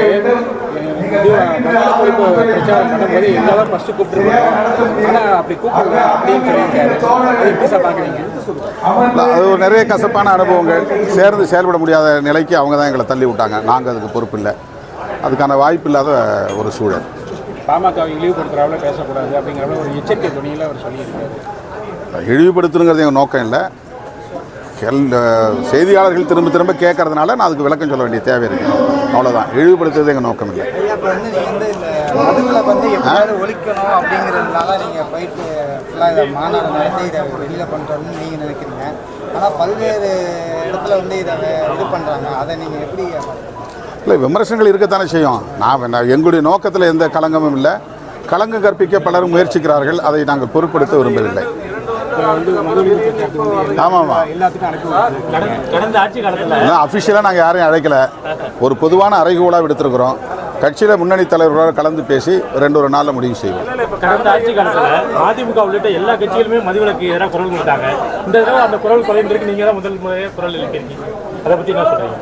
வந்து பிரச்சாரம் பண்ணும்போது ஃபர்ஸ்ட் கூப்பிட்டுருக்கோம் ஆனால் அப்படி கூப்பிடல அப்படின்னு சொல்லியிருக்காரு. அது எப்படி சார் பார்க்குறீங்க? இல்ல, அது ஒரு நிறைய கசப்பான அனுபவங்கள். சேர்ந்து செயல்பட முடியாத நிலைக்கு அவங்க தான் எங்களை தள்ளி விட்டாங்க. நாங்கள் அதுக்கு பொறுப்பு இல்லை. அதுக்கான வாய்ப்பு இல்லாத ஒரு சூழல். பாமக இழிவுபடுத்துறாப்புல பேசக்கூடாது அப்படிங்கிற ஒரு எச்சரிக்கை துணியில் அவர் சொல்லியிருக்காரு. இழிவுபடுத்தணுங்கிறது எங்கள் நோக்கம் இல்லை. கேள் செய்தியாளர்கள் திரும்ப திரும்ப கேட்கறதுனால நான் அதுக்கு விளக்கம் சொல்ல வேண்டிய தேவை இருக்குது அவ்வளோதான் இழிவுபடுத்துறது எங்கள் நோக்கம் இல்லை. இல்லை விமர்சனங்கள் இருக்கத்தானே செய்யும். நான் நான் எங்களுடைய நோக்கத்தில் எந்த களங்கமும் இல்லை. களங்கம் கற்பிக்க பலரும் முயற்சிக்கிறார்கள். அதை நாங்கள் பொருட்படுத்த விரும்பவில்லை. ஆமாம் ஆமாம். அஃபிஷியலாக நாங்கள் யாரையும் அழைக்கல. ஒரு பொதுவான அறைகூலாக விடுத்திருக்கிறோம். கட்சியில் முன்னணி தலைவர்களோடு கலந்து பேசி ரெண்டு ஒரு நாளில் முடிவு செய்வோம். கடந்த ஆட்சி காலத்தில் அதிமுக உள்ளிட்ட எல்லா கட்சிகளுமே மதுவிலக்கு எதிராக குரல் கொடுத்தாங்க. இந்த தடவை அந்த குரல் குறைந்திருக்கு. நீங்கள் தான் முதல் முறையாக குரல் எழுப்பியிருக்கீங்க. அதை பற்றி என்ன சொல்கிறீங்க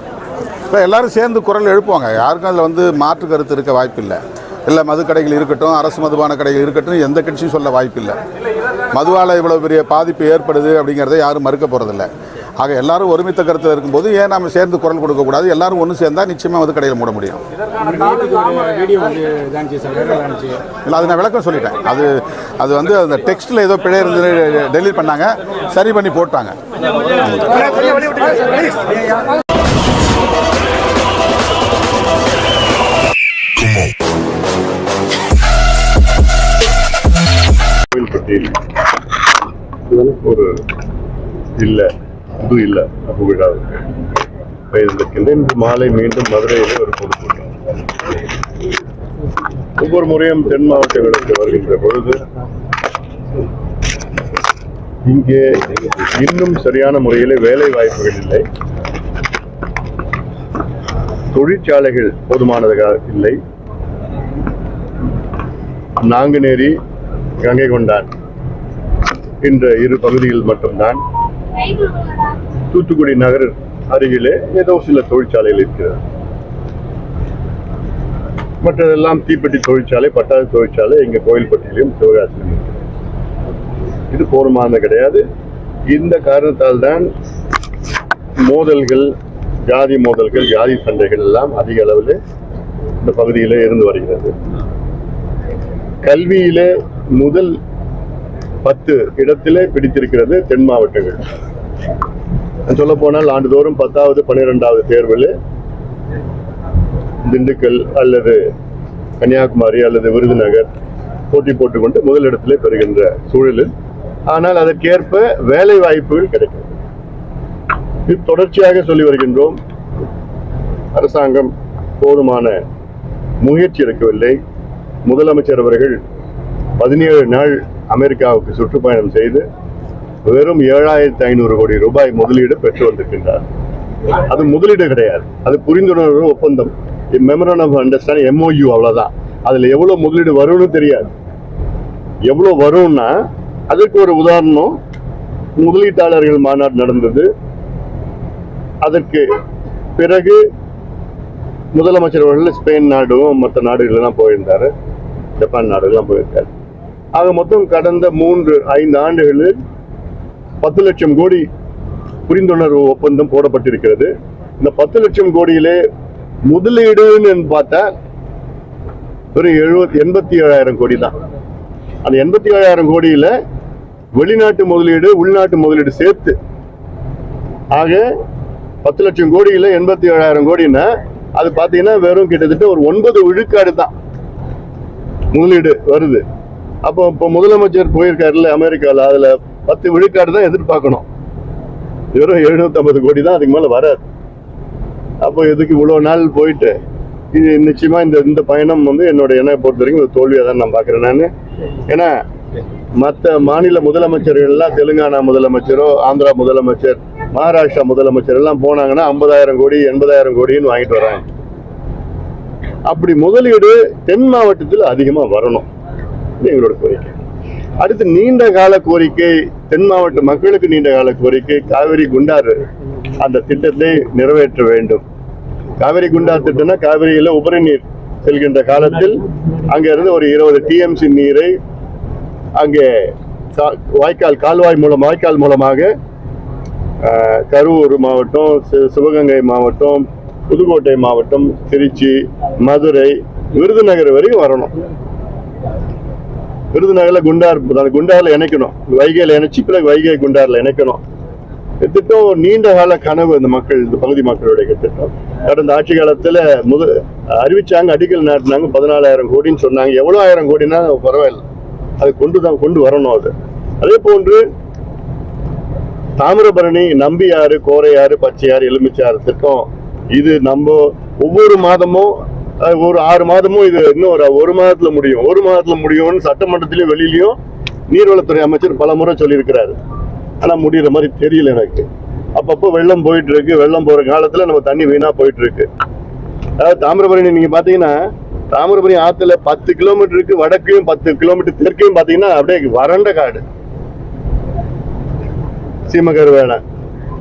இப்போ எல்லாரும் சேர்ந்து குரல் எழுப்புவாங்க. யாருக்கும் அதில் வந்து மாற்று கருத்து இருக்க வாய்ப்பில்லை. இல்லை மது கடைகள் இருக்கட்டும் அரசு மதுபான கடைகள் இருக்கட்டும் எந்த கட்சியும் சொல்ல வாய்ப்பில்லை. மதுவால் இவ்வளோ பெரிய பாதிப்பு ஏற்படுது அப்படிங்கிறத யாரும் மறுக்க போகிறதில்ல ஆக எல்லாரும் ஒருமித்த கருத்தில் இருக்கும்போது ஏன் நம்ம சேர்ந்து குரல் கொடுக்கக்கூடாது எல்லாரும் ஒன்று சேர்ந்தால் நிச்சயமாக மது கடையில் மூட முடியும். இல்லை அது நான் விளக்கம் சொல்லிட்டேன். அது அது வந்து அந்த டெக்ஸ்ட்டில் ஏதோ பிழை இருந்து டெலிட் பண்ணாங்க. சரி பண்ணி போட்டாங்க. கோயில்பட்டியில் ஒரு இல்லை இல்ல புது இல்ல புகழாவுக்கு பெயர்ந்திருக்கின்றேன் இன்று மாலை மீண்டும் மதுரையில் ஒரு பொதுக்கூட்டம் ஒவ்வொரு முறையும் தென் மாவட்டங்களுக்கு வருகின்ற பொழுது இங்கே இன்னும் சரியான முறையில் வேலை வாய்ப்புகள் இல்லை. தொழிற்சாலைகள் போதுமானதாக இல்லை. நாங்குநேரி கங்கை கொண்டான். என்ற இரு பகுதியில் மட்டும்தான் தூத்துக்குடி நகர் அருகிலே ஏதோ சில தொழிற்சாலைகள் இருக்கிறது. மற்றதெல்லாம் தீப்பெட்டி தொழிற்சாலை பட்டாசு தொழிற்சாலை எங்கள் கோயில்பட்டியிலும் சிவகாசியிலும் இருக்கிறது இது போதுமானது கிடையாது. இந்த காரணத்தால் தான் மோதல்கள் ஜாதி மோதல்கள் ஜாதி சண்டைகள் எல்லாம் அதிக அளவில் இந்த பகுதியிலே இருந்து வருகிறது. கல்வியிலே முதல் பத்து இடத்திலே பிடித்திருக்கிறது தென் மாவட்டங்கள். சொல்ல போனால் ஆண்டுதோறும் பத்தாவது பன்னிரெண்டாவது தேர்வில் திண்டுக்கல் அல்லது கன்னியாகுமரி அல்லது விருதுநகர் போட்டி போட்டுக்கொண்டு முதலிடத்திலே பெறுகின்ற சூழலில் ஆனால் அதற்கேற்ப வேலை வாய்ப்புகள் கிடைக்கும். இது தொடர்ச்சியாக சொல்லி வருகின்றோம். அரசாங்கம் போதுமான முயற்சி எடுக்கவில்லை. முதலமைச்சர் அவர்கள் பதினேழு நாள் அமெரிக்காவுக்கு சுற்றுப்பயணம் செய்து வெறும் ஏழாயிரத்தி ஐநூறு கோடி ரூபாய் முதலீடு பெற்று வந்திருக்கின்றார். அது முதலீடு கிடையாது. அது புரிந்துணர்வு ஒப்பந்தம். மெமரன் ஆஃப் அண்டர்ஸ்டாண்ட் எம்ஓயு அவ்வளோதான் அதில் எவ்வளோ முதலீடு வரும்னு தெரியாது. எவ்வளோ வரும்னா அதற்கு ஒரு உதாரணம். முதலீட்டாளர்கள் மாநாடு நடந்தது. அதற்கு பிறகு முதலமைச்சர் அவர்கள் ஸ்பெயின் நாடும் மற்ற நாடுகளெல்லாம் போயிருந்தார். ஜப்பான் நாடுகள்லாம் போயிருக்காரு. ஆக மொத்தம் கடந்த மூன்று ஐந்து ஆண்டுகளில் பத்து லட்சம் கோடி புரிந்துணர்வு ஒப்பந்தம் போடப்பட்டிருக்கிறது. இந்த பத்து லட்சம் கோடியிலே முதலீடுன்னு பார்த்தா ஒரு எழுபத்தி எண்பத்தி ஏழாயிரம் கோடி தான். அந்த எண்பத்தி ஏழாயிரம் கோடியில் வெளிநாட்டு முதலீடு உள்நாட்டு முதலீடு சேர்த்து ஆக பத்து லட்சம் கோடியில் எண்பத்தி ஏழாயிரம் கோடின்னா அது பார்த்தீங்கன்னா வெறும் கிட்டத்தட்ட ஒரு ஒன்பது விழுக்காடு தான் முதலீடு வருது. அப்போ இப்போ முதலமைச்சர் போயிருக்காருல்ல அமெரிக்காவில் அதில் பத்து விழுக்காடு தான் எதிர்பார்க்கணும். வெறும் எழுநூற்றம்பது கோடி தான் அதுக்கு மேலே வராது. அப்போ இதுக்கு இவ்வளோ நாள் போயிட்டு இது நிச்சயமாக இந்த இந்த பயணம் வந்து என்னோட என்னை பொறுத்த வரைக்கும் ஒரு தோல்வியாக தான் நான் பார்க்குறேன் நான். ஏன்னா மற்ற மாநில முதலமைச்சர்கள்லாம் தெலுங்கானா முதலமைச்சரோ ஆந்திரா முதலமைச்சர் மகாராஷ்டிரா முதலமைச்சர் எல்லாம் போனாங்கன்னா ஐம்பதாயிரம் கோடி எண்பதாயிரம் கோடின்னு வாங்கிட்டு வராங்க. அப்படி முதலீடு தென் மாவட்டத்தில் அதிகமாக வரணும். எங்களோட கோரிக்கை. அடுத்து நீண்ட கால கோரிக்கை தென் மாவட்ட மக்களுக்கு நீண்ட கால கோரிக்கை காவிரி குண்டாறு அந்த திட்டத்தை நிறைவேற்ற வேண்டும். காவிரி குண்டார் திட்டம்னா காவிரியில உபரி நீர் செல்கின்ற காலத்தில் அங்கிருந்து ஒரு இருபது டிஎம்சி நீரை அங்கே வாய்க்கால் கால்வாய் மூலம் வாய்க்கால் மூலமாக கரூர் மாவட்டம் சி- சிவகங்கை மாவட்டம் புதுக்கோட்டை மாவட்டம் திருச்சி மதுரை விருதுநகர் வரைக்கும் வரணும். விருதுநகரில் குண்டார் அந்த இணைக்கணும். வைகையில் இணைச்சி பிறகு வைகை குண்டாரில் இணைக்கணும். இந்த திட்டம் ஒரு நீண்ட கால கனவு இந்த மக்கள் இந்த பகுதி மக்களுடைய திட்டம் கடந்த ஆட்சி காலத்துல முத அறிவிச்சாங்க அடிக்கல் நாட்டினாங்க பதினாலாயிரம் கோடின்னு சொன்னாங்க. எவ்வளோ ஆயிரம் கோடினா பரவாயில்ல. அது கொண்டு தான் கொண்டு வரணும் அது. அதே போன்று தாமிரபரணி நம்பியாறு கோரையாறு பச்சையாறு எலுமிச்சாறு திட்டம் இது நம்ம ஒவ்வொரு மாதமும் ஒரு ஆறு மாதமும் இது இன்னும் ஒரு ஒரு மாதத்துல முடியும். ஒரு மாதத்துல முடியும்னு சட்டமன்றத்திலயும் வெளியிலயும் நீர்வளத்துறை அமைச்சர் பல முறை சொல்லியிருக்கிறாரு. ஆனா முடியற மாதிரி தெரியல எனக்கு. அப்பப்போ வெள்ளம் போயிட்டு இருக்கு வெள்ளம் போற காலத்துல நம்ம தண்ணி வீணா போயிட்டு இருக்கு அதாவது தாமிரபரணி நீங்க பாத்தீங்கன்னா தாமிரபரணி ஆத்துல பத்து கிலோமீட்டருக்கு வடக்கையும் பத்து கிலோமீட்டர் தெற்கையும் பாத்தீங்கன்னா அப்படியே வறண்ட காடு. சீமகருவேலை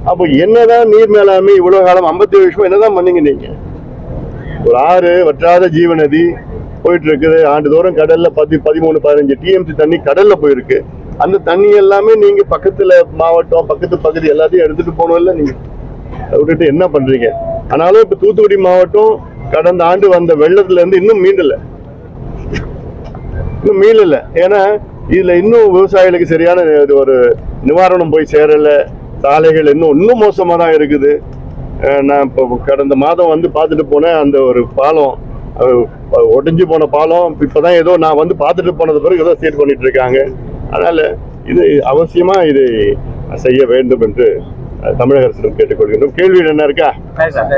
அப்போ என்னதான் நீர் மேலாண்மை இவ்வளவு காலம் 57 வருஷம் என்னதான் பண்ணீங்க நீங்க? ஒரு ஆறு வற்றாத ஜீவநதி போயிட்டு இருக்குது ஆண்டுதோறும் கடல்ல பதி பதிமூணு பதினஞ்சு டிஎம்சி தண்ணி கடல்ல போயிருக்கு. அந்த தண்ணி எல்லாமே நீங்க பக்கத்துல மாவட்டம் பக்கத்து பகுதி எல்லாத்தையும் எடுத்துட்டு போகணும்ல நீங்க. அதை விட்டுட்டு என்ன பண்றீங்க? ஆனாலும் இப்ப தூத்துக்குடி மாவட்டம் கடந்த ஆண்டு வந்த வெள்ளத்துல இருந்து இன்னும் மீண்டல. இன்னும் மீளல ஏன்னா இதுல இன்னும் விவசாயிகளுக்கு சரியான இது ஒரு நிவாரணம் போய் சேரல. சாலைகள் இன்னும் இன்னும் மோசமா தான் இருக்குது. நான் இப்போ கடந்த மாதம் வந்து பார்த்துட்டு போனேன் அந்த ஒரு பாலம் ஒடிஞ்சு போன பாலம் இப்பதான் ஏதோ நான் வந்து பார்த்துட்டு போனது பிறகு ஏதோ சீர் பண்ணிட்டு இருக்காங்க. அதனால இது அவசியமா இதை செய்ய வேண்டும் என்று தமிழக அரசிடம் கேட்டுக்கொள்கின்றோம் கேள்வி என்ன இருக்கா?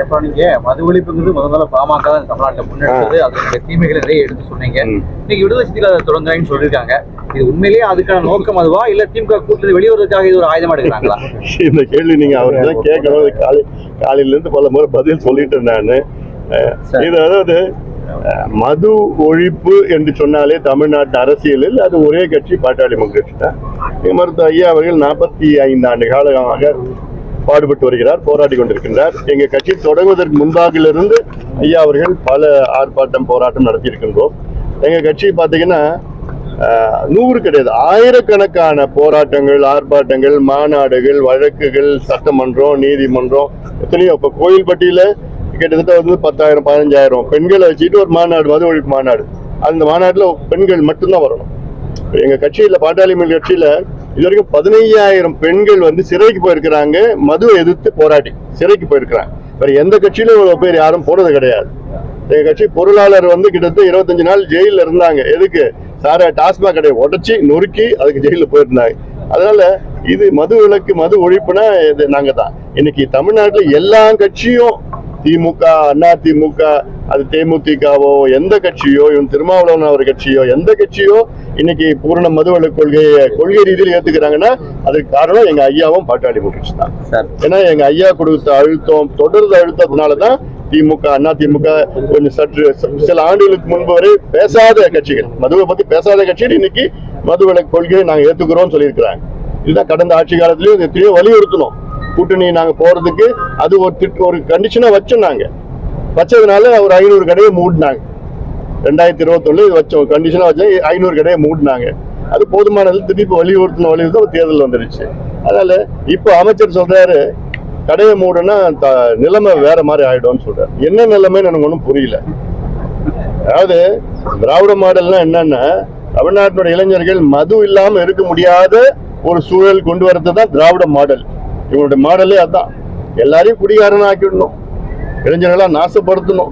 இப்போ நீங்க மது ஒழிப்புங்கிறது முதல் முதல்ல பாமக தான் தமிழ்நாட்டில் முன்னெடுத்தது. அதனுடைய தீமைகளை நிறைய எடுத்து சொன்னீங்க. இன்னைக்கு விடுதலை சித்தியில் அதை தொடங்குறாங்கன்னு சொல்லியிருக்காங்க. இது உண்மையிலேயே அதுக்கான நோக்கம் அதுவா? இல்ல திமுக கூட்டணி வெளிவரதுக்காக இது ஒரு ஆயுதமா எடுக்கிறாங்களா? இந்த கேள்வி நீங்க அவருக்கு தான் கேட்கணும். காலை காலையில இருந்து பல முறை பதில் சொல்லிட்டேன் நான் இது அதாவது மது ஒழிப்பு என்று சொன்னாலே தமிழ்நாட்டு அரசியலில் அது ஒரே கட்சி பாட்டாளி கட்சி தான். மருத்துவ ஐயா அவர்கள் நாற்பத்தி ஐந்து ஆண்டு காலமாக பாடுபட்டு வருகிறார் போராடி கொண்டிருக்கின்றார். எங்க கட்சி தொடங்குவதற்கு முன்பாகிலிருந்து ஐயா அவர்கள் பல ஆர்ப்பாட்டம் போராட்டம் நடத்தியிருக்கின்றோம். எங்க கட்சி பாத்தீங்கன்னா ஆஹ், நூறு கிடையாது. ஆயிரக்கணக்கான போராட்டங்கள் ஆர்ப்பாட்டங்கள் மாநாடுகள் வழக்குகள் சட்டமன்றம் நீதிமன்றம் எத்தனையோ. இப்போ கோயில்பட்டியில் கிட்டத்தட்ட வந்து பத்தாயிரம் பதினஞ்சாயிரம் பெண்களை வச்சுட்டு ஒரு மாநாடு மது ஒழிப்பு மாநாடு. அந்த மாநாட்டில் பெண்கள் மட்டும்தான் வரணும். எங்க கட்சியில பாட்டாளி மக்கள் கட்சியில இது வரைக்கும் பதினையாயிரம் பெண்கள் வந்து சிறைக்கு போயிருக்கிறாங்க. மதுவை எதிர்த்து போராட்டி சிறைக்கு போயிருக்கிறாங்க. வேற எந்த கட்சியிலும் இவ்வளவு பேர் யாரும் போனது கிடையாது. எங்க கட்சி பொருளாளர் வந்து கிட்டத்தட்ட இருபத்தஞ்சு நாள் ஜெயில இருந்தாங்க. எதுக்கு? சார டாஸ்மாக் கடையை உடைச்சி நொறுக்கி அதுக்கு ஜெயில போயிருந்தாங்க. அதனால இது மது விலக்கு மது ஒழிப்புனா இது நாங்க தான். இன்னைக்கு தமிழ்நாட்டுல எல்லா கட்சியும் திமுக அண்ணா திமுக அது தேமுதிகவோ எந்த கட்சியோ இவன் திருமாவளவன் அவர் கட்சியோ எந்த கட்சியோ இன்னைக்கு பூரண மதுவிலக்கு கொள்கையை கொள்கை ரீதியில் ஏத்துக்கிறாங்கன்னா அதுக்கு காரணம் எங்க ஐயாவும் பாட்டாளி முகட்சி தான். சார். ஏன்னா எங்க ஐயா கொடுத்த அழுத்தம் தொடர்ந்து அழுத்தத்தினாலதான் திமுக அண்ணா திமுக கொஞ்சம் சற்று சில ஆண்டுகளுக்கு முன்பு வரை பேசாத கட்சிகள். மதுவை பத்தி பேசாத கட்சிகள் இன்னைக்கு மதுவிலக்கு கொள்கையை நாங்க ஏத்துக்கிறோம்னு சொல்லியிருக்கிறாங்க. இதுதான் கடந்த ஆட்சி காலத்திலயும் எத்தனையோ வலியுறுத்தணும் கூட்டணி நாங்க போறதுக்கு அது ஒரு திட்டு ஒரு கண்டிஷனா வச்சோம் நாங்க வச்சதுனால ஒரு ஐநூறு கடையை மூடினாங்க. ரெண்டாயிரத்தி இருபத்தொன்னு இது வச்சோம் கண்டிஷனா வச்சா ஐநூறு கடையை மூடினாங்க. அது போதுமானது திருப்பி வலியுறுத்தின வலியுறுத்த தேர்தல் வந்துருச்சு. அதனால இப்போ அமைச்சர் சொல்றாரு கடையை மூடுனா த- நிலைமை வேற மாதிரி ஆயிடும்னு சொல்றாரு என்ன நிலைமைன்னு எனக்கு ஒன்றும் புரியல. அதாவது திராவிட மாடல்னா என்னன்னா தமிழ்நாட்டினுடைய இளைஞர்கள் மது இல்லாம இருக்க முடியாத ஒரு சூழல் கொண்டு வரது தான் திராவிட மாடல். இவங்களுடைய மாடலே அதான். எல்லாரையும் குடிகாரன் ஆக்கிடணும். இளைஞர்களா நாசப்படுத்தணும்.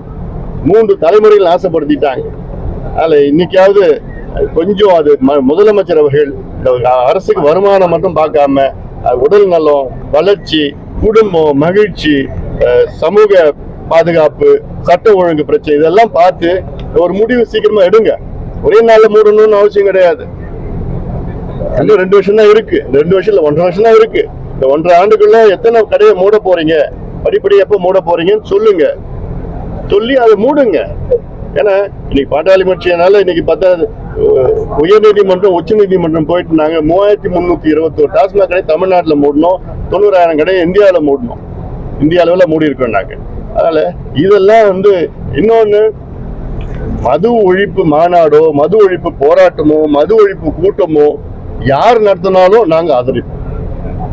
மூன்று தலைமுறைகள் நாசப்படுத்திட்டாங்க. அதில் இன்னைக்காவது கொஞ்சம் அது ம- முதலமைச்சர் அவர்கள் இந்த அரசுக்கு வருமானம் மட்டும் பார்க்காம உடல் நலம் வளர்ச்சி குடும்பம் மகிழ்ச்சி சமூக பாதுகாப்பு சட்ட ஒழுங்கு பிரச்சனை இதெல்லாம் பார்த்து ஒரு முடிவு சீக்கிரமா எடுங்க. ஒரே நாள்ல மூடணும்னு அவசியம் கிடையாது. இன்னும் ரெண்டு வருஷம் தான் இருக்கு. ரெண்டு வருஷம் இல்ல ஒன்றரை வருஷம் தான் இருக்கு. இந்த ஒன்றரை ஆண்டுக்குள்ள எத்தனை கடையை மூட போறீங்க? படிப்படி எப்ப மூட போறீங்கன்னு சொல்லுங்க. சொல்லி அதை மூடுங்க. ஏன்னா இன்னைக்கு பாட்டாளி மட்சியனால இன்னைக்கு பார்த்தா உயர்நீதிமன்றம் உச்ச நீதிமன்றம் போயிட்டு நாங்கள் மூவாயிரத்தி முன்னூத்தி இருபத்தி ஒரு டாஸ்மாக் கடை தமிழ்நாட்டில் மூடணும். தொண்ணூறாயிரம் கடை இந்தியாவில் மூடணும். இந்திய அளவில் மூடி இருக்கோம் நாங்கள் அதனால இதெல்லாம் வந்து இன்னொன்று மது ஒழிப்பு மாநாடோ மது ஒழிப்பு போராட்டமோ மது ஒழிப்பு கூட்டமோ யார் நடத்தினாலும் நாங்கள் ஆதரிப்போம்.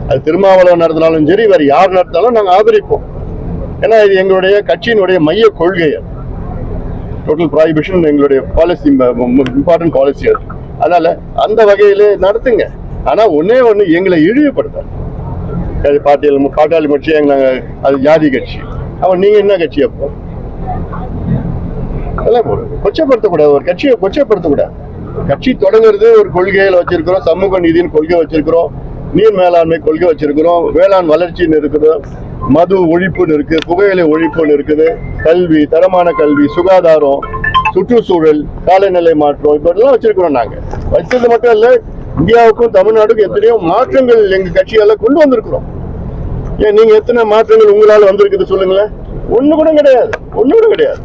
அது திருமாவளவன் நடத்தினாலும் சரி வேறு யார் நடத்தினாலும் நாங்கள் ஆதரிப்போம். ஏன்னா இது எங்களுடைய கட்சியினுடைய மைய கொள்கை அது டோட்டல் ப்ராஹிபிஷன் எங்களுடைய பாலிசி இம்பார்ட்டன்ட் பாலிசி அது. அதனால அந்த வகையில நடத்துங்க. ஆனா ஒன்னே ஒண்ணு எங்களை இழிவுபடுத்தாது. அது பாட்டியல் பாட்டாளி கட்சி எங்க அது ஜாதி கட்சி. அவன் நீங்க என்ன கட்சி அப்போ? அதெல்லாம் கொச்சப்படுத்தக்கூடாது. ஒரு கட்சியை கொச்சப்படுத்தக்கூடாது. கட்சி தொடங்குறது ஒரு கொள்கையில் வச்சிருக்கிறோம். சமூக நீதியின் கொள்கை வச்சிருக்கிறோம். நீர் மேலாண்மை கொள்கை வச்சிருக்கிறோம். வேளாண் வளர்ச்சின்னு இருக்கிறோம் மது ஒழிப்புன்னு இருக்குது புகையிலை ஒழிப்புன்னு இருக்குது கல்வி தரமான கல்வி சுகாதாரம் சுற்றுச்சூழல் காலநிலை மாற்றம் இப்படிலாம் வச்சிருக்கிறோம் நாங்கள் வச்சது மட்டும் இல்லை இந்தியாவுக்கும் தமிழ்நாடுக்கும் எத்தனையோ மாற்றங்கள் எங்கள் கட்சியால் கொண்டு வந்திருக்கிறோம். ஏன் நீங்கள் எத்தனை மாற்றங்கள் உங்களால் வந்திருக்குது சொல்லுங்களேன். ஒண்ணு கூட கிடையாது ஒண்ணு கூட கிடையாது.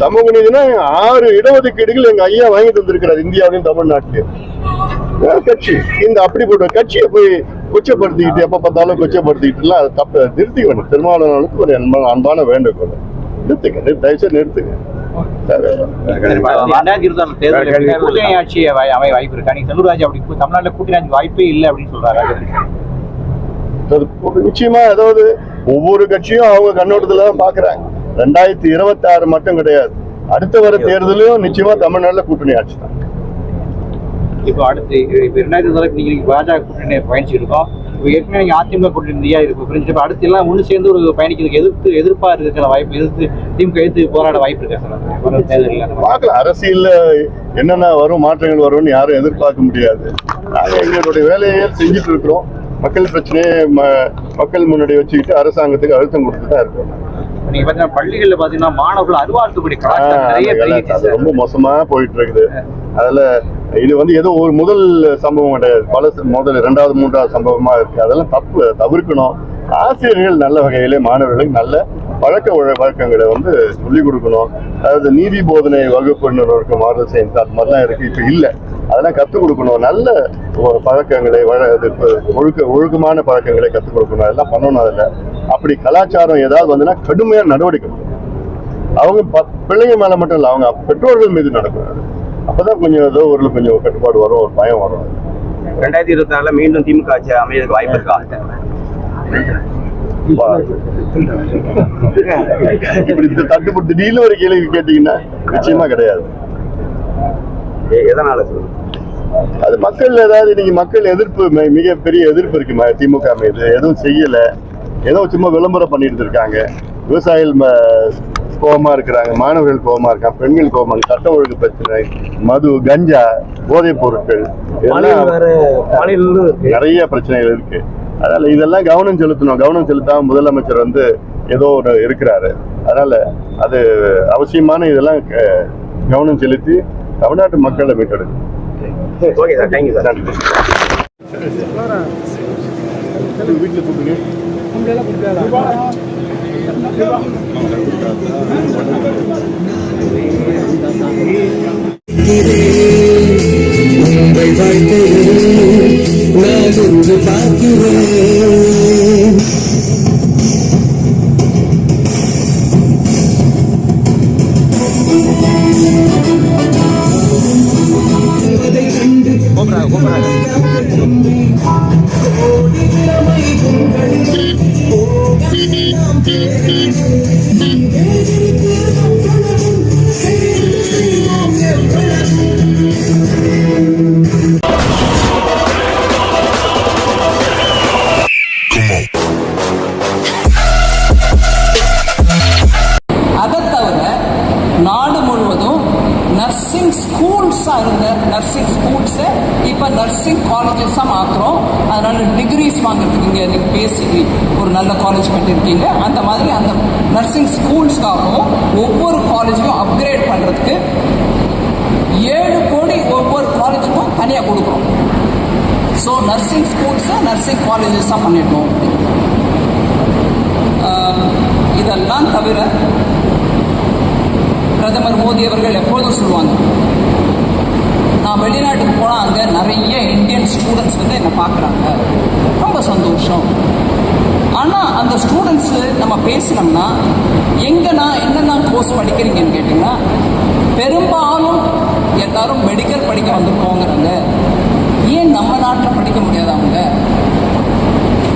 சமூக நீதினா ஆறு இடஒதுக்கீடுகள் எங்க ஐயா வாங்கி தந்திருக்கிறார் இந்தியாவிலும் தமிழ்நாட்டிலையும் கட்சி இந்த அப்படிப்பட்ட கட்சியை போய் கொச்சப்படுத்திக்கிட்டு எப்ப பார்த்தாலும் கொச்சப்படுத்திக்கிட்டுலாம் அது தப்பு. நிறுத்திக்கணும் திருமாவளவனுக்கு ஒரு அன்பான அன்பான வேண்டுகோள். நிறுத்துங்க. நிறு- தயவுசெய்து நிறுத்துங்க. கூட்டணி ஆட்சி வாய்ப்பு இருக்கா? நீங்க அப்படி தமிழ்நாட்டுல கூட்டணி ஆட்சி வாய்ப்பே இல்லை அப்படின்னு ஒரு நிச்சயமா அதாவது ஒவ்வொரு கட்சியும் அவங்க கண்ணோட்டத்துல தான் பாக்குறாங்க. ரெண்டாயிரத்தி இருபத்தி ஆறு மட்டும் கிடையாது. அடுத்த வர தேர்தலையும் நிச்சயமா தமிழ்நாட்டுல கூட்டணி ஆட்சி தான். இப்போ அடுத்து இப்போ ரெண்டாயிரத்தி இருபது நீங்க இன்னைக்கு பாஜக கூட்டணி பயணிச்சுட்டு இருக்கோம் இப்போ ஏற்கனவே நீங்க அதிமுக கூட்டணி இந்தியா இருக்கு பிரிஞ்சு இப்போ அடுத்து எல்லாம் ஒன்று சேர்ந்து ஒரு பயணிக்கிறதுக்கு எதிர்த்து எதிர்ப்பா இருக்கிற வாய்ப்பு எதிர்த்து திமுக எதிர்த்து போராட வாய்ப்பு இருக்கா சார்? வர தேர்தலில். பார்க்கலாம் அரசியல்ல என்னென்ன வரும் மாற்றங்கள் வரும்னு யாரும் எதிர்பார்க்க முடியாது. நாங்க எங்களுடைய வேலையை செஞ்சுட்டு இருக்கிறோம். மக்கள் பிரச்சனையை ம- மக்கள் முன்னாடி வச்சுக்கிட்டு அரசாங்கத்துக்கு அழுத்தம் கொடுத்து தான் இருக்கோம். நீங்க பாத்தீங்கன்னா பள்ளிகள்ல பாத்தீங்கன்னா மாணவர்கள் சார் ரொம்ப மோசமா போயிட்டு இருக்குது. அதுல இது வந்து ஏதோ ஒரு முதல் சம்பவம் கிடையாது. பல முதல் இரண்டாவது மூன்றாவது சம்பவமா இருக்கு. அதெல்லாம் தப்பு தவிர்க்கணும். ஆசிரியர்கள் நல்ல வகையிலே மாணவர்களுக்கு நல்ல பழக்க வழ- வழக்கங்களை வந்து சொல்லிக் கொடுக்கணும். அதாவது நீதி போதனை வகுப்புன்னு இருக்கு மாடல் சயின்ஸ் அது மாதிரிலாம் இருக்கு இப்போ இல்லை. அதெல்லாம் கற்றுக் கொடுக்கணும். நல்ல பழக்கங்களை வழ இது ஒழுக்க ஒழுக்கமான பழக்கங்களை கற்றுக் கொடுக்கணும். அதெல்லாம் பண்ணணும் அதில். அப்படி கலாச்சாரம் ஏதாவது வந்துன்னா கடுமையான நடவடிக்கை அவங்க பிள்ளைங்க மேலே மட்டும் இல்லை அவங்க பெற்றோர்கள் மீது நடக்கும் அப்பதான் கொஞ்சம் ஏதோ ஒரு கொஞ்சம் கட்டுப்பாடு வரும் ஒரு பயம் வரும். ரெண்டாயிரத்தி இருபத்தி நாலுல மீண்டும் திமுக ஆட்சி அமையறதுக்கு வாய்ப்பு இருக்கா? இப்படி இந்த தட்டுப்பட்டு திடீர்னு ஒரு கேள்வி கேட்டீங்கன்னா நிச்சயமா கிடையாது. எதனால அது மக்கள் ஏதாவது இன்னைக்கு மக்கள் எதிர்ப்பு மிகப்பெரிய எதிர்ப்பு இருக்கு திமுக மீது. எதுவும் செய்யல. ஏதோ சும்மா விளம்பரம் பண்ணிட்டு இருக்காங்க. விவசாயிகள் ம- கோவமா இருக்கிறாங்க மாணவர்கள் கோவமா இருக்காங்க பெண்கள் கோவமா இருக்காங்க, சட்ட ஒழுங்கு பிரச்சனை மது கஞ்சா போதைப் பொருட்கள் இதெல்லாம் நிறைய பிரச்சனைகள் இருக்கு. அதனால இதெல்லாம் கவனம் செலுத்தணும். கவனம் செலுத்தாம முதலமைச்சர் வந்து ஏதோ ஒரு இருக்கிறாரு. அதனால அது அவசியமான இதெல்லாம் க- கவனம் செலுத்தி தமிழ்நாட்டு மக்களை மீட்டெடுக்கணும் okay sir thank you sir நன்றி. வீட்டில் கூப்பிடுங்க உங்கள் நர்சிங் ஸ்கூல்ஸாக இருந்த நர்சிங் ஸ்கூல்ஸை இப்போ நர்சிங் காலேஜஸாக மாற்றுறோம் அதனால் டிகிரிஸ் வாங்குறதுக்கு இங்கே நீங்கள் பேசி ஒரு நல்ல காலேஜ் கட்டியிருக்கீங்க அந்த மாதிரி அந்த நர்சிங் ஸ்கூல்ஸ்க்காகவும் ஒவ்வொரு காலேஜையும் அப்கிரேட் பண்ணுறதுக்கு ஏழு கோடி ஒவ்வொரு காலேஜுக்கும் தனியாக கொடுக்குறோம். ஸோ நர்சிங் ஸ்கூல்ஸை நர்சிங் காலேஜஸாக பண்ணிட்டோம். இதெல்லாம் தவிர பிரதமர் மோடி அவர்கள் எப்போதும் சொல்லுவாங்க நான் வெளிநாட்டுக்கு போனால் அங்கே நிறைய இந்தியன் ஸ்டூடெண்ட்ஸ் வந்து என்னை பார்க்குறாங்க. ரொம்ப சந்தோஷம். ஆனால் அந்த ஸ்டூடெண்ட்ஸு நம்ம பேசினோம்னா எங்கன்னா என்னென்ன கோர்ஸ் படிக்கிறீங்கன்னு கேட்டிங்கன்னா பெரும்பாலும் எல்லாரும் மெடிக்கல் படிக்க வந்திருக்கோங்கிறாங்க. ஏன் நம்ம நாட்டில் படிக்க முடியாது அவங்க?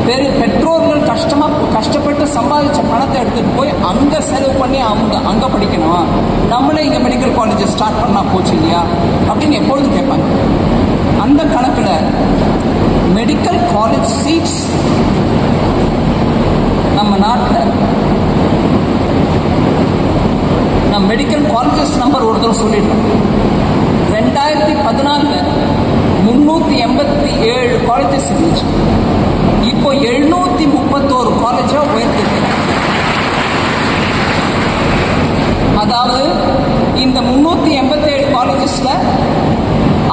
பெரிய பெற்றோர்கள் கஷ்டமாக கஷ்டப்பட்டு சம்பாதிச்ச பணத்தை எடுத்துகிட்டு போய் அங்கே செலவு பண்ணி அவங்க அங்கே படிக்கணும். நம்மளே இங்கே மெடிக்கல் காலேஜ் ஸ்டார்ட் பண்ணால் போச்சு இல்லையா? அப்படின்னு எப்பொழுதும் கேட்பாங்க. அந்த கணக்கில் மெடிக்கல் காலேஜ் சீட்ஸ் நம்ம நாட்டில் நான் மெடிக்கல் காலேஜஸ் நம்பர் ஒரு தடவை சொல்லிட்டேன் ரெண்டாயிரத்தி பதினாலில் முந்நூற்றி எண்பத்தி ஏழு காலேஜஸ் இருந்துச்சு. இப்போ எழுநூற்றி முப்பத்தோரு காலேஜாக உயர்த்திருக்கு. அதாவது இந்த முந்நூற்றி எண்பத்தேழு காலேஜஸில்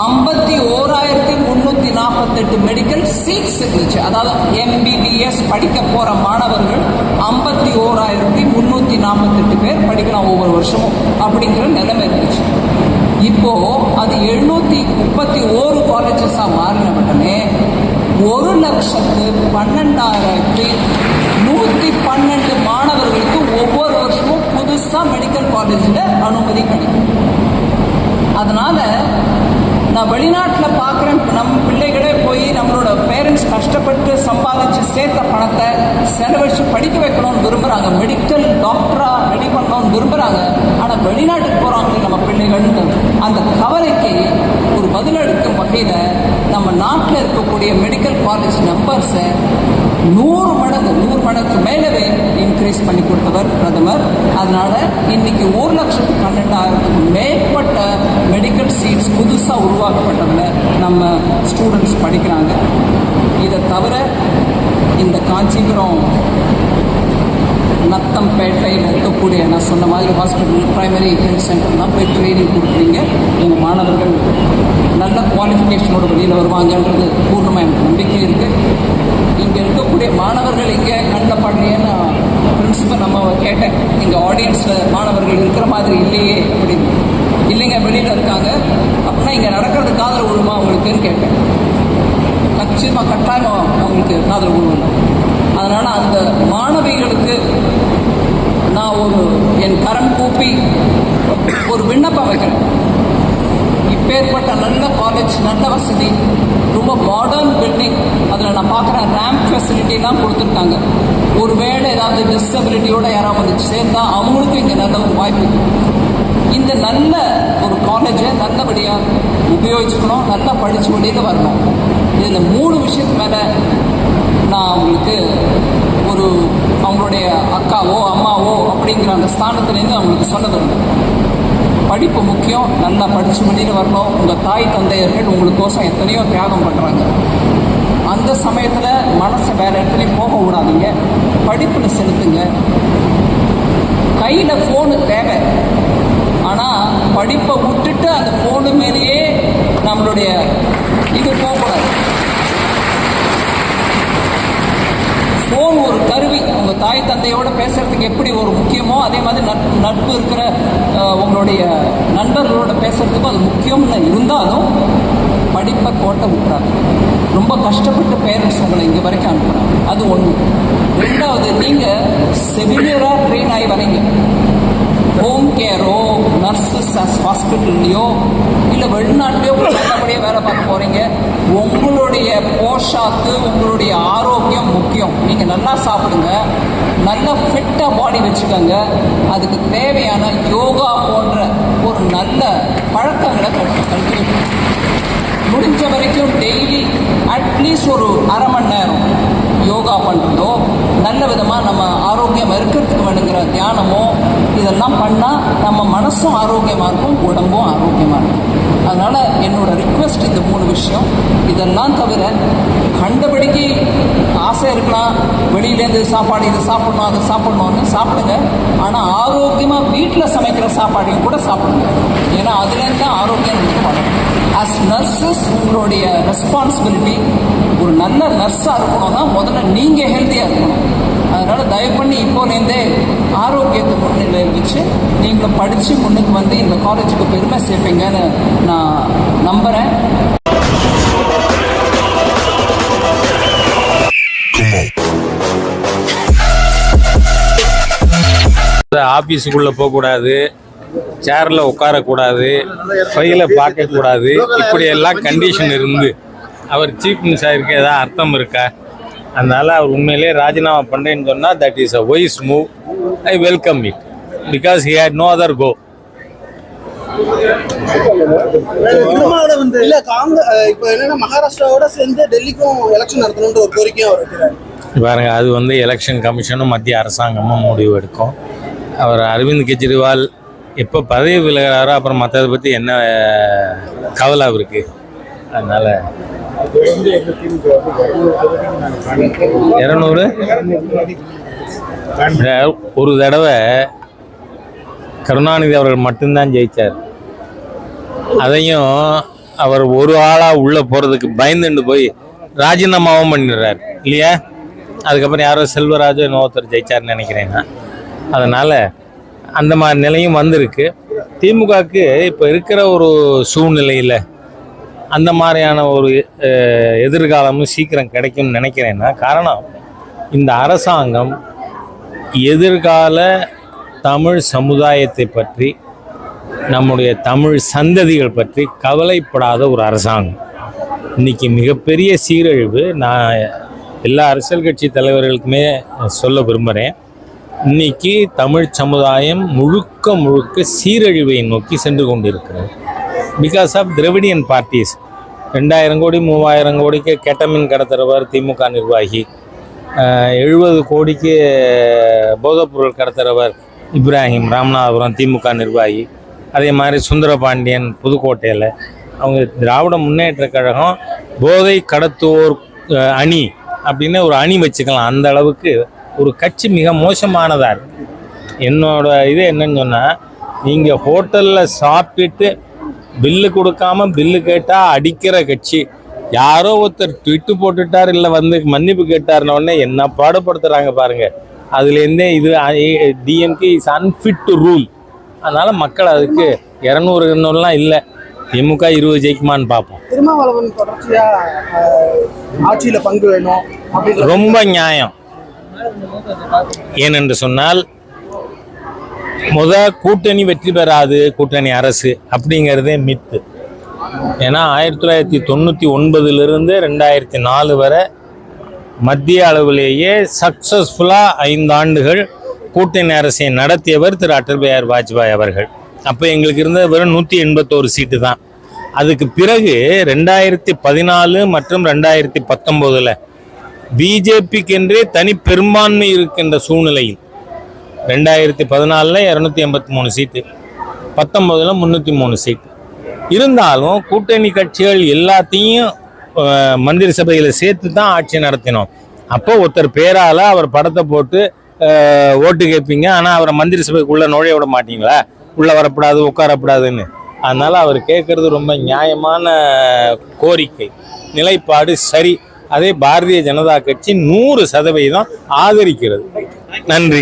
ஐம்பத்தி ஓராயிரத்தி முந்நூற்றி நாற்பத்தெட்டு மெடிக்கல் சீட்ஸ் இருந்துச்சு அதாவது எம்பிபிஎஸ் படிக்க போகிற மாணவர்கள் ஐம்பத்தி ஓராயிரத்தி முந்நூற்றி நாற்பத்தெட்டு பேர் படிக்கலாம் ஒவ்வொரு வருஷமும் அப்படிங்கிற நிலைமை இருந்துச்சு. இப்போ அது எழுநூற்றி முப்பத்தி ஓரு காலேஜஸாக மாறின உடனே ஒரு லட்சத்து பன்னெண்டாயிரத்தி நூற்றி பன்னெண்டு மாணவர்களுக்கு ஒவ்வொரு வருஷமும் புதுசாக மெடிக்கல் காலேஜில் அனுமதி கிடைக்கும். அதனால நான் வெளிநாட்டில் பார்க்குறேன். நம்ம பிள்ளைகளே போய் நம்மளோட பேரண்ட்ஸ் கஷ்டப்பட்டு சம்பாதிச்சு சேர்த்த பணத்தை செலவழிச்சு படிக்க வைக்கணும்னு விரும்புகிறாங்க மெடிக்கல் டாக்டராக ரெடி பண்ணணும்னு விரும்புகிறாங்க ஆனால் வெளிநாட்டுக்கு போகிறாங்க நம்ம அந்த கவலைக்கு ஒரு பதிலளிக்கும் வகையில் நம்ம நாட்டில் இருக்கக்கூடிய மெடிக்கல் காலேஜ் நம்பர்ஸை நூறு மடங்கு நூறு மடங்கு மேலவே இன்க்ரீஸ் பண்ணி கொடுத்தவர் பிரதமர். அதனால இன்னைக்கு ஒரு லட்சத்து பன்னெண்டாயிரத்துக்கு மேற்பட்ட மெடிக்கல் சீட்ஸ் புதுசாக உருவாக்கப்பட்டதில் நம்ம ஸ்டூடெண்ட்ஸ் படிக்கிறாங்க. இதை தவிர இந்த காஞ்சிபுரம் நத்தம்பேட்டையில் இருக்கக்கூடிய நான் சொன்ன மாதிரி ஹாஸ்பிட்டல் ப்ரைமரி ஹெல்த் சென்டர்லாம் போய் ட்ரைனிங் கொடுக்குறீங்க. எங்கள் மாணவர்கள் நல்ல குவாலிஃபிகேஷனோட வெளியில் வருவாங்கன்றது பூர்ணமாக எனக்கு நம்பிக்கை இருக்குது இங்கே இருக்கக்கூடிய மாணவர்கள் இங்கே கண்ணில் படுறேன்னு பிரின்சிபல் நம்ம கேட்டேன். இங்கே ஆடியன்ஸில் மாணவர்கள் இருக்கிற மாதிரி இல்லையே அப்படின்னு. இல்லைங்க வெளியில் இருக்காங்க. அப்படின்னா இங்கே நடக்கிறது காதல் விழுமா அவங்களுக்குன்னு கேட்டேன். நிச்சயமாக கட்டாயம் அவங்களுக்கு காதல் விழுவும் அதனால் அந்த மாணவிகளுக்கு ஒரு என் கரம் கூப்பி ஒரு விண்ணப்பம் வைக்கிறேன் இப்பேற்பட்ட நல்ல காலேஜ் நல்ல வசதி ரொம்ப மாடர்ன் பில்டிங் அதில் நான் பார்க்குறேன் ரேம்ப் ஃபெசிலிட்டிலாம் கொடுத்துருக்காங்க. ஒரு வேளை ஏதாவது டிசபிலிட்டியோட யாராவது வந்து சேர்ந்தா அவங்களுக்கும் இங்கே நல்ல ஒரு வாய்ப்பு இந்த நல்ல ஒரு காலேஜை நல்லபடியாக உபயோகிச்சுக்கணும் நல்லா படித்து வெளியில் வரணும். இதில் மூணு விஷயத்து மேலே நான் அவங்களுக்கு ஒரு அவங்களுடைய அக்காவோ அம்மாவோ அப்படிங்கிற அந்த ஸ்தானத்துலேருந்து அவங்களுக்கு சொல்ல விரும்புகிறேன் படிப்பு முக்கியம் நல்லா படித்து வெளியில் வரணும். உங்கள் தாய் தந்தையர்கள் உங்களுக்கோசம் எத்தனையோ தியாகம் பண்ணுறாங்க அந்த சமயத்தில் மனசை வேறு இடத்துலையும் போக விடாதீங்க. படிப்பில் செலுத்துங்க. கையில் ஃபோனு தேவை. ஆனால் படிப்பை விட்டுட்டு அந்த ஃபோனு மேலேயே நம்மளுடைய இது போகக்கூடாது ஃபோன் ஒரு கருவி உங்கள் தாய் தந்தையோடு பேசுறதுக்கு எப்படி ஒரு முக்கியமோ அதே மாதிரி நட் நட்பு இருக்கிற உங்களுடைய நண்பர்களோட பேசுறதுக்கும் அது முக்கியம்னு இருந்தாலும் படிப்பை கோட்டை விட்டுறாங்க. ரொம்ப கஷ்டப்பட்டு பேரண்ட்ஸ் உங்களை இங்கே வரைக்கும் அனுப்புகிறாங்க அது ஒன்று ரெண்டாவது நீங்கள் செவிலியராக ட்ரெயின் ஆகி வரீங்க நர்சஸ் ஹாஸ்பிட்டல்லையோ இல்லை வெளிநாட்டிலையோ நல்லபடியாக வேலை பார்க்க போகிறீங்க உங்களுடைய போஷாக்கு உங்களுடைய ஆரோக்கியம் முக்கியம். நீங்கள் நல்லா சாப்பிடுங்க. நல்லா ஃபிட்டாக பாடி வச்சுக்கோங்க. அதுக்கு தேவையான யோகா போன்ற ஒரு நல்ல பழக்கங்களை கற்று கல்வி முடிஞ்ச வரைக்கும் டெய்லி அட்லீஸ்ட் ஒரு அரை மணி நேரம். யோகா பண்ணுறதோ நல்ல விதமாக நம்ம ஆரோக்கியம் இருக்கிறதுக்கு வேணுங்கிற தியானமோ இதெல்லாம் பண்ணால் நம்ம மனசும் ஆரோக்கியமாக இருக்கும் உடம்பும் ஆரோக்கியமாக இருக்கும். அதனால் என்னோடய ரிக்வெஸ்ட் இந்த மூணு விஷயம். இதெல்லாம் தவிர கண்டபடிக்கு ஆசை இருக்கலாம். வெளியிலேருந்து சாப்பாடு இது சாப்பிட்ணும் அதை சாப்பிட்ணும்னு சாப்பிடுங்க. ஆனால் ஆரோக்கியம் வீட்டில் சமைக்கிற சாப்பாடையும் கூட சாப்பிடுங்க ஏன்னா அதுலேருந்து தான் ஆரோக்கியம் நமக்கு வளரும். ஆஸ் நர்சஸ் உங்களுடைய ரெஸ்பான்சிபிலிட்டி ஒரு நல்ல நர்ஸாக இருக்கணும்னா முதல்ல நீங்கள் ஹெல்த்தியாக இருக்கணும். அதனால் தயவு பண்ணி இப்போலேருந்தே ஆரோக்கியத்தை முன்னிலையில் வச்சு நீங்களும் படித்து முன்னுக்கு வந்து இந்த காலேஜுக்கு பெருமை சேர்ப்பீங்கன்னு நான் நம்புகிறேன் ஆஃபீஸுக்குள்ளே போகக்கூடாது சேரில் உட்காரக்கூடாது ஃபைலை பார்க்கக்கூடாது. இப்படி எல்லாம் கண்டிஷன் இருந்து அவர் சீஃப் மினிஸ்டருக்கு ஏதாவது அர்த்தம் இருக்கா? அதனால அவர் உண்மையிலேயே ராஜினாமா பண்ணுறேன்னு சொன்னால் that is a wise move I welcome it because he had no other go இல்ல காங்கிரஸ் இப்போ என்னன்னா மகாராஷ்டிராவோட சேர்ந்து டெல்லிக்கும் எலெக்ஷன் நடத்தணும்ன்ற ஒரு கோரிக்கையும் அவர் வைக்கிறார் பாருங்க அது வந்து எலெக்ஷன் கமிஷனும் மத்திய அரசாங்கமும் முடிவு எடுக்கும். அவர் அரவிந்த் கெஜ்ரிவால் எப்போ பதவி விலகிறாரோ அப்புறம் மற்றதை பற்றி என்ன கவலை அவருக்கு? அதனால். இரநூறு? ஒரு தடவை கருணாநிதி அவர்கள் மட்டும்தான் ஜெயித்தார் அதையும் அவர் ஒரு ஆளாக உள்ளே போகிறதுக்கு பயந்துட்டு போய் ராஜினாமாவும் பண்ணிடுறார் இல்லையா? அதுக்கப்புறம் யாரோ செல்வராஜோ இன்னொருத்தர் ஜெயிச்சார்னு நினைக்கிறேன் நான். அதனால் அந்த மாதிரி நிலையும் வந்திருக்கு. திமுகவுக்கு இப்போ இருக்கிற ஒரு சூழ்நிலையில் அந்த மாதிரியான ஒரு எதிர்காலமும் சீக்கிரம் கிடைக்கும்னு நினைக்கிறேன்னா காரணம் இந்த அரசாங்கம் எதிர்கால தமிழ் சமுதாயத்தை பற்றி நம்முடைய தமிழ் சந்ததிகள் பற்றி கவலைப்படாத ஒரு அரசாங்கம். இன்னைக்கு மிகப்பெரிய சீரழிவு நான் எல்லா அரசியல் கட்சி தலைவர்களுக்குமே சொல்ல விரும்புகிறேன் இன்னைக்கு தமிழ் சமுதாயம் முழுக்க முழுக்க சீரழிவை நோக்கி சென்று கொண்டிருக்கிறது. பிகாஸ் ஆஃப் திரவிடியன் பார்ட்டிஸ் ரெண்டாயிரம் கோடி மூவாயிரம் கோடிக்கு கெட்டமின் கடத்துறவர் திமுக நிர்வாகி. எழுபது கோடிக்கு போதைப்பொருள் கடத்துறவர் இப்ராஹிம் ராமநாதபுரம் திமுக நிர்வாகி. அதே மாதிரி சுந்தரபாண்டியன் புதுக்கோட்டையில். அவங்க திராவிட முன்னேற்ற கழகம் போதை கடத்துவோர் அணி அப்படின்னு ஒரு அணி வச்சுக்கலாம். அந்த அளவுக்கு ஒரு கட்சி மிக மோசமானதாக இருக்கு. என்னோட இது என்னன்னு சொன்னால் நீங்கள் ஹோட்டலில் சாப்பிட்டுட்டு பில்லு கொடுக்காம பில்லு கேட்டால் அடிக்கிற கட்சி. யாரோ ஒருத்தர் ட்விட்டு போட்டுட்டார் இல்லை வந்து மன்னிப்பு கேட்டாருன்ன உடனே என்ன பாடுபடுத்துகிறாங்க பாருங்க. அதுலேருந்தே இது DMK is unfit to rule அதனால் மக்கள் அதுக்கு இரநூறு இரநூறுலாம் இல்லை. திமுக இருபது ஜெயிக்குமான்னு பார்ப்போம். திருமாவளவன் தொடர்ச்சியா அஹ், ஆட்சியில பங்கு வேணும் ரொம்ப நியாயம். ஏனென்று சொன்னால் முத கூட்டணி வெற்றி பெறாது கூட்டணி அரசு அப்படிங்கிறதே மித்து ஏன்னா ஆயிரத்தி தொள்ளாயிரத்தி தொண்ணூற்றி ஒன்பதுலேருந்து ரெண்டாயிரத்தி நாலு வரை மத்திய அளவிலேயே சக்ஸஸ்ஃபுல்லாக ஐந்து ஆண்டுகள் கூட்டணி அரசை நடத்தியவர் திரு அடல் பிஹாரி வாஜ்பாய் அவர்கள். அப்போ எங்களுக்கு இருந்தது வெறும் நூற்றி எண்பத்தோரு சீட்டு தான். அதுக்கு பிறகு ரெண்டாயிரத்தி பதினாலு மற்றும் ரெண்டாயிரத்தி பத்தொம்போதில் பிஜேபிக்கென்றே தனி பெரும்பான்மை இருக்கின்ற சூழ்நிலையில் ரெண்டாயிரத்தி பதினாலில் இரநூத்தி எண்பத்தி மூணு சீட்டு பத்தொம்போதில் முந்நூற்றி மூணு சீட்டு. இருந்தாலும் கூட்டணி கட்சிகள் எல்லாத்தையும் மந்திரி சபையில் சேர்த்து தான் ஆட்சி நடத்தினோம். அப்போ ஒருத்தர் பேரால் அவர் படத்தை போட்டு ஓட்டு கேட்பீங்க. ஆனால் அவரை மந்திரி சபைக்குள்ளே நுழைய விட மாட்டீங்களா? உள்ளே வரக்கூடாது உட்காரக்கூடாதுன்னு அதனால் அவர் கேட்குறது ரொம்ப நியாயமான கோரிக்கை. நிலைப்பாடு சரி. அதே பாரதிய ஜனதா கட்சி நூறு சதவீதம் ஆதரிக்கிறது. நன்றி.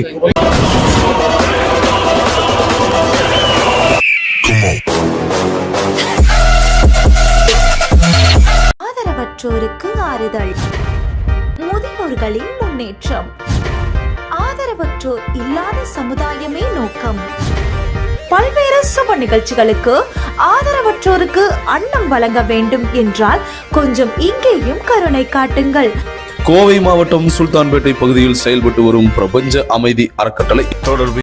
ஆதரவற்றோருக்கு ஆறுதல். முதியோர்களின் முன்னேற்றம். ஆதரவற்றோர் இல்லாத சமுதாயமே நோக்கம். பல்வேறு சுப நிகழ்ச்சிகளுக்கு ஆதரவற்றோருக்கு அன்னம் வழங்க வேண்டும் என்றால் கொஞ்சம் இங்கேயும் கருணை காட்டுங்கள். கோவை மாவட்டம் சுல்தான்பேட்டை பகுதியில் செயல்பட்டு வரும் பிரபஞ்ச அமைதி அறக்கட்டளை தொடர்பு